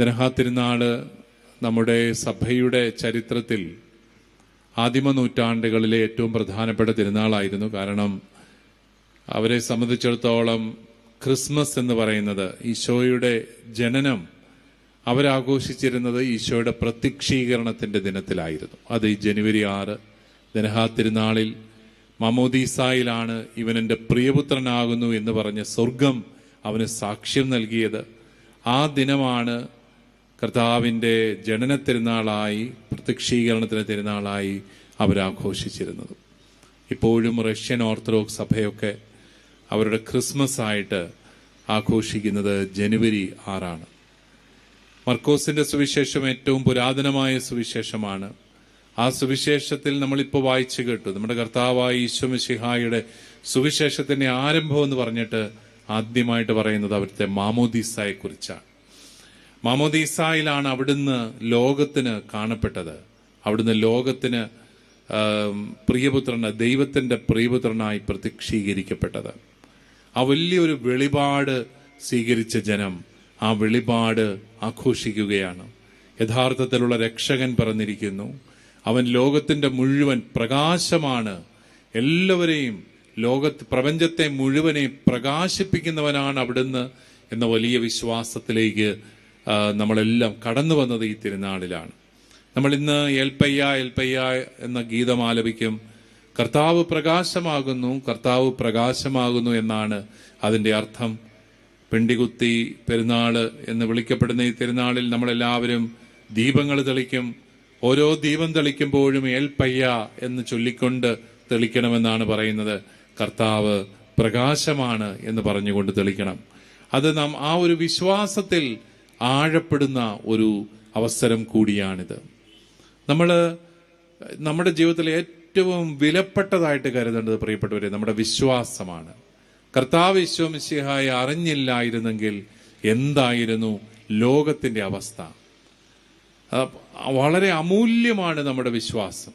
ദനഹാ നമ്മുടെ സഭയുടെ ചരിത്രത്തിൽ ആദിമ നൂറ്റാണ്ടുകളിലെ ഏറ്റവും പ്രധാനപ്പെട്ട തിരുനാളായിരുന്നു. കാരണം അവരെ സംബന്ധിച്ചിടത്തോളം ക്രിസ്മസ് എന്ന് പറയുന്നത് ഈശോയുടെ ജനനം അവരാഘോഷിച്ചിരുന്നത് ഈശോയുടെ പ്രത്യക്ഷീകരണത്തിന്റെ ദിനത്തിലായിരുന്നു. അത് ഈ ജനുവരി ആറ് ദനഹാ തിരുനാളിൽ മമോദീസായിലാണ് ഇവൻ എന്റെ പ്രിയപുത്രനാകുന്നു എന്ന് പറഞ്ഞ് സ്വർഗം അവന് സാക്ഷ്യം നൽകിയത്. ആ ദിനമാണ് കർത്താവിന്റെ ജനന തിരുനാളായി പ്രത്യക്ഷീകരണത്തിന് തിരുനാളായി അവരാഘോഷിച്ചിരുന്നത്. ഇപ്പോഴും റഷ്യൻ ഓർത്തഡോക്സ് സഭയൊക്കെ അവരുടെ ക്രിസ്മസ് ആയിട്ട് ആഘോഷിക്കുന്നത് ജനുവരി ആറാണ്. മർക്കോസിന്റെ സുവിശേഷം ഏറ്റവും പുരാതനമായ സുവിശേഷമാണ്. ആ സുവിശേഷത്തിൽ നമ്മളിപ്പോൾ വായിച്ചു കേട്ടു. നമ്മുടെ കർത്താവായ ഈശ്വമിഷിഹായുടെ സുവിശേഷത്തിന്റെ ആരംഭം എന്ന് പറഞ്ഞിട്ട് ആദ്യമായിട്ട് പറയുന്നത് അവിടുത്തെ മാമോദീസായെ കുറിച്ചാണ് മാമോദീസായിലാണ് അവിടുന്ന് ലോകത്തിന് കാണപ്പെട്ടത്. അവിടുന്ന് ലോകത്തിന് പ്രിയപുത്രന് ദൈവത്തിന്റെ പ്രിയപുത്രനായി പ്രത്യക്ഷീകരിക്കപ്പെട്ടത്. ആ വലിയൊരു വെളിപാട് സ്വീകരിച്ച ജനം ആ വെളിപാട് ആഘോഷിക്കുകയാണ്. യഥാർത്ഥത്തിലുള്ള രക്ഷകൻ പറഞ്ഞിരിക്കുന്നു അവൻ ലോകത്തിന്റെ മുഴുവൻ പ്രകാശമാണ്. എല്ലാവരെയും ലോകത്ത് പ്രപഞ്ചത്തെ മുഴുവനെ പ്രകാശിപ്പിക്കുന്നവനാണ് അവിടുന്ന് എന്ന വലിയ വിശ്വാസത്തിലേക്ക് നമ്മളെല്ലാം കടന്നു വന്നത് ഈ തിരുനാളിലാണ്. നമ്മൾ ഇന്ന് ഏൽപ്പയ്യ ഏൽപ്പയ്യ എന്ന ഗീതം ആലപിക്കും. കർത്താവ് പ്രകാശമാകുന്നു കർത്താവ് പ്രകാശമാകുന്നു എന്നാണ് അതിന്റെ അർത്ഥം. പെണ്ടികുത്തി പെരുന്നാൾ എന്ന് വിളിക്കപ്പെടുന്ന ഈ തിരുനാളിൽ നമ്മളെല്ലാവരും ദീപങ്ങൾ തെളിക്കും. ഓരോ ദീപം തെളിക്കുമ്പോഴും ഏൽപ്പയ്യ എന്ന് ചൊല്ലിക്കൊണ്ട് തെളിക്കണമെന്നാണ് പറയുന്നത്. കർത്താവ് പ്രകാശമാണ് എന്ന് പറഞ്ഞുകൊണ്ട് തെളിക്കണം. അത് നാം ആ ഒരു വിശ്വാസത്തിൽ ആഴപ്പെടുന്ന ഒരു അവസരം കൂടിയാണിത്. നമ്മൾ നമ്മുടെ ജീവിതത്തിൽ ഏറ്റവും വിലപ്പെട്ടതായിട്ട് കരുതേണ്ടത് പ്രിയപ്പെട്ടവരെ നമ്മുടെ വിശ്വാസമാണ്. കർത്താവ് വിശ്വമിശിഹായി അറിഞ്ഞില്ലായിരുന്നെങ്കിൽ എന്തായിരുന്നു ലോകത്തിന്റെ അവസ്ഥ? വളരെ അമൂല്യമാണ് നമ്മുടെ വിശ്വാസം.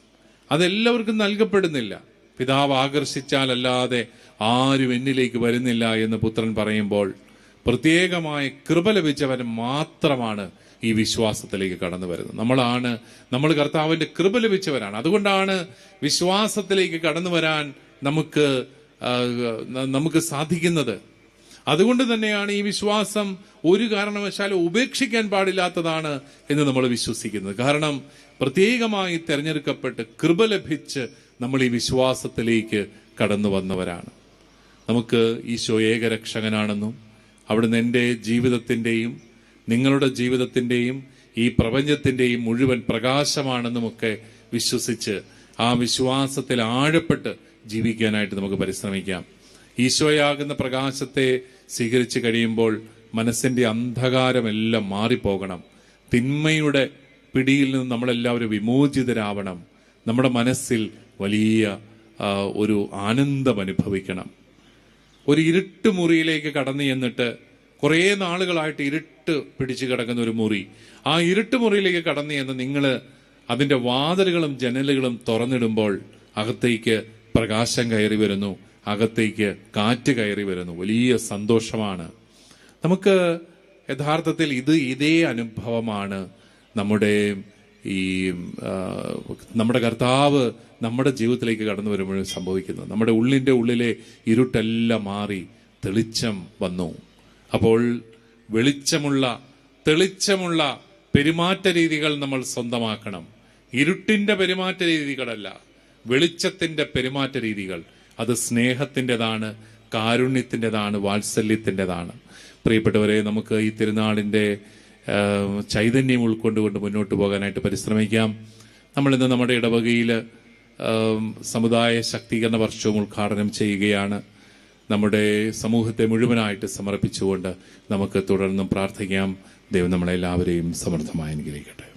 അതെല്ലാവർക്കും നൽകപ്പെടുന്നില്ല. പിതാവ് ആകർഷിച്ചാലല്ലാതെ ആരും എന്നിലേക്ക് വരുന്നില്ല എന്ന് പുത്രൻ പറയുമ്പോൾ പ്രത്യേകമായ കൃപ ലഭിച്ചവൻ മാത്രമാണ് ഈ വിശ്വാസത്തിലേക്ക് കടന്നു വരുന്നത്. നമ്മളാണ് നമ്മൾ കർത്താവിന്റെ കൃപ ലഭിച്ചവരാണ്. അതുകൊണ്ടാണ് വിശ്വാസത്തിലേക്ക് കടന്നു വരാൻ നമുക്ക് നമുക്ക് സാധിക്കുന്നത്. അതുകൊണ്ട് തന്നെയാണ് ഈ വിശ്വാസം ഒരു കാരണവശാലും ഉപേക്ഷിക്കാൻ പാടില്ലാത്തതാണ് എന്ന് നമ്മൾ വിശ്വസിക്കുന്നത്. കാരണം പ്രത്യേകമായി തിരഞ്ഞെടുക്കപ്പെട്ട് കൃപ ലഭിച്ച് നമ്മൾ ഈ വിശ്വാസത്തിലേക്ക് കടന്നു വന്നവരാണ്. നമുക്ക് ഈശോ ഏകരക്ഷകനാണെന്നും അവിടുന്ന് എന്റെ ജീവിതത്തിന്റെയും നിങ്ങളുടെ ജീവിതത്തിന്റെയും ഈ പ്രപഞ്ചത്തിന്റെയും മുഴുവൻ പ്രകാശമാണെന്നുമൊക്കെ വിശ്വസിച്ച് ആ വിശ്വാസത്തിൽ ആഴപ്പെട്ട് ജീവിക്കാനായിട്ട് നമുക്ക് പരിശ്രമിക്കാം. ഈശോയാകുന്ന പ്രകാശത്തെ സ്വീകരിച്ചു കഴിയുമ്പോൾ മനസ്സിന്റെ അന്ധകാരമെല്ലാം മാറിപ്പോകണം. തിന്മയുടെ പിടിയിൽ നിന്ന് നമ്മളെല്ലാവരും വിമോചിതരാവണം. നമ്മുടെ മനസ്സിൽ വലിയ ഒരു ആനന്ദം അനുഭവിക്കണം ഒരു ഇരുട്ട് മുറിയിലേക്ക് കടന്നു ചെന്നിട്ട് കുറേ നാളുകളായിട്ട് ഇരുട്ട് പിടിച്ചു കിടക്കുന്ന ഒരു മുറി. ആ ഇരുട്ട് മുറിയിലേക്ക് കടന്നു ചെന്ന് നിങ്ങൾ അതിന്റെ വാതിലുകളും ജനലുകളും തുറന്നിടുമ്പോൾ അകത്തേക്ക് പ്രകാശം കയറി വരുന്നു. അകത്തേക്ക് കാറ്റ് കയറി വരുന്നു. വലിയ സന്തോഷമാണ്. നമുക്ക് യഥാർത്ഥത്തിൽ ഇത് ഇതേ അനുഭവമാണ് നമ്മുടെ ഈ നമ്മുടെ കർത്താവ് നമ്മുടെ ജീവിതത്തിലേക്ക് കടന്നു വരുമ്പോഴും സംഭവിക്കുന്നത് നമ്മുടെ ഉള്ളിന്റെ ഉള്ളിലെ ഇരുട്ടെല്ലാം മാറി തെളിച്ചം വന്നു. അപ്പോൾ വെളിച്ചമുള്ള തെളിച്ചമുള്ള പെരുമാറ്റ രീതികൾ നമ്മൾ സ്വന്തമാക്കണം. ഇരുട്ടിന്റെ പെരുമാറ്റ രീതികളല്ല വെളിച്ചത്തിന്റെ പെരുമാറ്റ രീതികൾ. അത് സ്നേഹത്തിന്റെതാണ് കാരുണ്യത്തിന്റെതാണ് വാത്സല്യത്തിന്റെതാണ് പ്രിയപ്പെട്ടവരെ നമുക്ക് ഈ തിരുനാളിന്റെ ആ, ചൈതന്യം ഉൾക്കൊണ്ടുകൊണ്ട് മുന്നോട്ട് പോകാനായിട്ട് പരിശ്രമിക്കാം. നമ്മളിന്ന് നമ്മുടെ ഇടവകയിൽ സമുദായ ശാക്തീകരണ വർഷവും ഉദ്ഘാടനം ചെയ്യുകയാണ്. നമ്മുടെ സമൂഹത്തെ മുഴുവനായിട്ട് സമർപ്പിച്ചുകൊണ്ട് നമുക്ക് തുടർന്നും പ്രാർത്ഥിക്കാം. ദൈവം നമ്മളെല്ലാവരെയും സമൃദ്ധമായി അനുഗ്രഹിക്കട്ടെ.